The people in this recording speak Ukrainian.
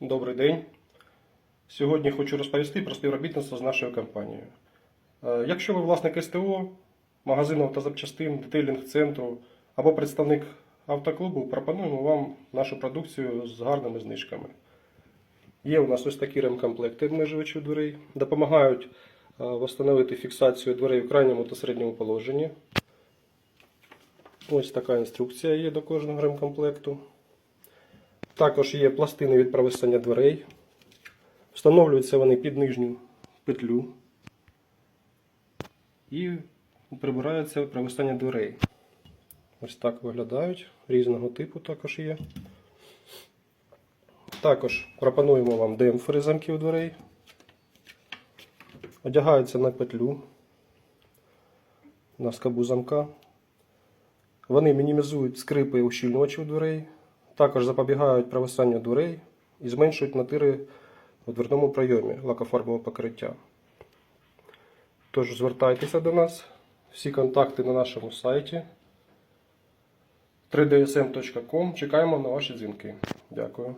Добрий день. Сьогодні хочу розповісти про співробітництво з нашою компанією. Е, Якщо ви власник СТО, магазину автозапчастин, детейлінг-центру або представник автоклубу, пропонуємо вам нашу продукцію з гарними знижками. Є у нас ось такі ремкомплекти обмежувачів дверей, допомагають е, встановити фіксацію дверей в крайньому та середньому положенні. Ось така інструкція є до кожного ремкомплекту. Також є пластини від провисання дверей. Встановлюються вони під нижню петлю. І прибираються провисання дверей. Ось так виглядають. Різного типу також є. Також пропонуємо вам демпфери замків дверей. Одягаються на петлю на скобу замка. Вони мінімізують скрипи ущільнювачів дверей, також запобігають провисанню дверей і зменшують натири у дверному пройомі лакофарбового покриття. Тож звертайтеся до нас. Всі контакти на нашому сайті 3dsm.com. Чекаємо на ваші дзвінки. Дякую.